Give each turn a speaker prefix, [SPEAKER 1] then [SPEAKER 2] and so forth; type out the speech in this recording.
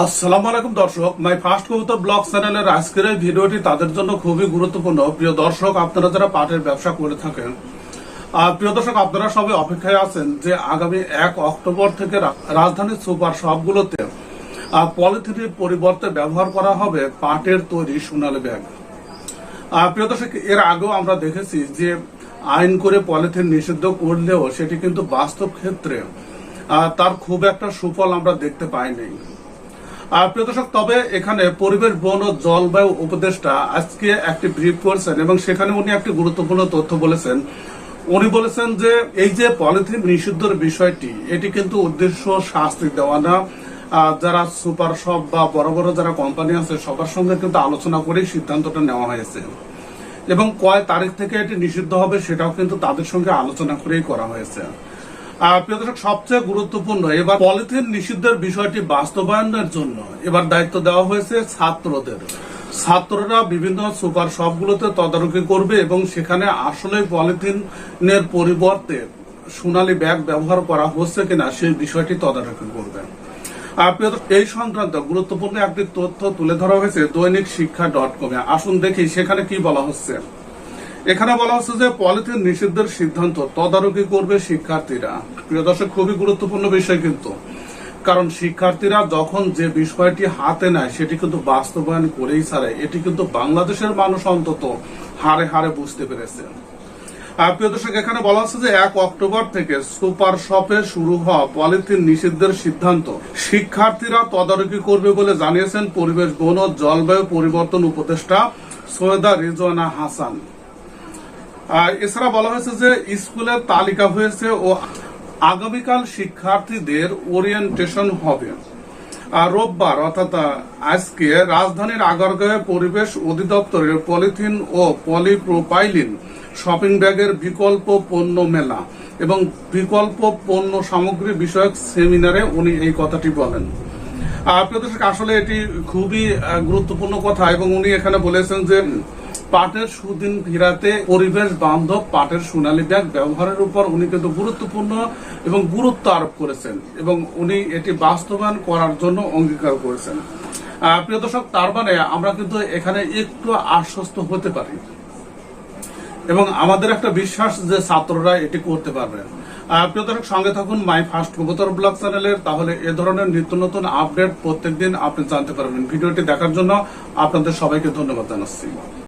[SPEAKER 1] আসসালামু আলাইকুম দর্শক। মাই ফার্স্ট কবুতর ব্লগ চ্যানেলের আজকের এই ভিডিওটি তাদের জন্য খুবই গুরুত্বপূর্ণ। প্রিয় দর্শক, আপনারা যারা পাটের ব্যবসা করে থাকেন প্রিয় দর্শক, আপনারা সবাই অপেক্ষায় আছেন যে আগামী এক অক্টোবর থেকে রাজধানীর সুপার শপগুলোতে পলিথিনের পরিবর্তে ব্যবহার করা হবে পাটের তৈরি সোনালী ব্যাগ। প্রিয় দর্শক, এর আগেও আমরা দেখেছি যে আইন করে পলিথিন নিষিদ্ধ করলেও সেটি কিন্তু বাস্তব ক্ষেত্রে তার খুব একটা সুফল আমরা দেখতে পাইনি। আর প্রিয় দর্শক, তবে এখানে পরিবেশ, বন ও জলবায়ু উপদেষ্টা আজকে একটি ব্রিফ এবং সেখানে উনি একটি গুরুত্বপূর্ণ তথ্য বলেছেন। উনি বলেছেন যে এই যে পলিথিন বিষয়টি, এটি কিন্তু উদ্দেশ্য শাস্তি দেওয়া না। যারা সুপার শপ বা বড় বড় যারা কোম্পানি আছে, সবার সঙ্গে কিন্তু আলোচনা করেই সিদ্ধান্তটা নেওয়া হয়েছে। এবং কয় তারিখ থেকে এটি নিষিদ্ধ হবে সেটাও কিন্তু তাদের সঙ্গে আলোচনা করেই করা হয়েছে। প্রিয় সবচেয়ে গুরুত্বপূর্ণ, এবার পলিথিন নিষিদ্ধের বিষয়টি বাস্তবায়নের জন্য এবার দায়িত্ব দেওয়া হয়েছে ছাত্রদের। ছাত্ররা বিভিন্ন সুপার শপগুলোতে তদারকি করবে এবং সেখানে আসলে পলিথিনের পরিবর্তে সোনালী ব্যাগ ব্যবহার করা হচ্ছে কিনা সেই বিষয়টি তদারকি করবে। এই সংক্রান্ত গুরুত্বপূর্ণ একটি তথ্য তুলে ধরা হয়েছে দৈনিক শিক্ষা ডট কমে। আসুন দেখি সেখানে কি বলা হচ্ছে। এখানে বলা হচ্ছে যে পলিথিন নিষিদ্ধের সিদ্ধান্ত তদারকি করবে শিক্ষার্থীরা। প্রিয় দর্শক, খুবই গুরুত্বপূর্ণ বিষয় কিন্তু। কারণ শিক্ষার্থীরা যখন যে বিষয়টি হাতে নেয়, সেটি কিন্তু বাস্তবায়ন করেই ছাড়ে। এটি কিন্তু বাংলাদেশের মানুষ অন্তত হারে হারে বুঝতে পেরেছে। প্রিয় দর্শক, এখানে বলা হচ্ছে যে এক অক্টোবর থেকে সুপার শপে শুরু হওয়া পলিথিন নিষিদ্ধের সিদ্ধান্ত শিক্ষার্থীরা তদারকি করবে বলে জানিয়েছেন পরিবেশ, বন ও জলবায়ু পরিবর্তন উপদেষ্টা সৈয়দা রিজওয়ানা হাসান। এছাড়া বলা হয়েছে যে স্কুলের তালিকা হয়েছে ও আগামীকাল শিক্ষার্থীদের ওরিয়েন্টেশন হবে। রোববার, অর্থাৎ আজকে রাজধানীর আগারগাঁয়ে পরিবেশ অধিদপ্তরের পলিথিন ও পলিপ্রোপাইলিন শপিং ব্যাগের বিকল্প পণ্য মেলা এবং বিকল্প পণ্য সামগ্রী বিষয়ক সেমিনারে উনি এই কথাটি বলেন। প্রিয় আসলে এটি খুবই গুরুত্বপূর্ণ কথা এবং উনি এখানে বলেছেন যে পাটের সুদিন ফিরাতে পরিবেশ বান্ধব পাটের সোনালী ব্যাগ ব্যবহারের উপর উনি কিন্তু গুরুত্বপূর্ণ এবং গুরুত্ব আরোপ করেছেন এবং উনি এটি বাস্তবায়ন করার জন্য অঙ্গীকার করেছেন। প্রিয় দর্শক তার মানে আমরা কিন্তু এখানে একটু আশ্বস্ত হতে পারি। এবং আমাদের একটা বিশ্বাস যে ছাত্ররা এটি করতে পারবেন আহ, প্রিয় দর্শক সঙ্গে থাকুন মাই ফার্স্ট কবুতর ব্লগ চ্যানেলের। তাহলে এ ধরনের নিত্য নতুন আপডেট প্রত্যেকদিন আপনি জানতে পারবেন। ভিডিওটি দেখার জন্য আপনাদের সবাইকে ধন্যবাদ জানাচ্ছি।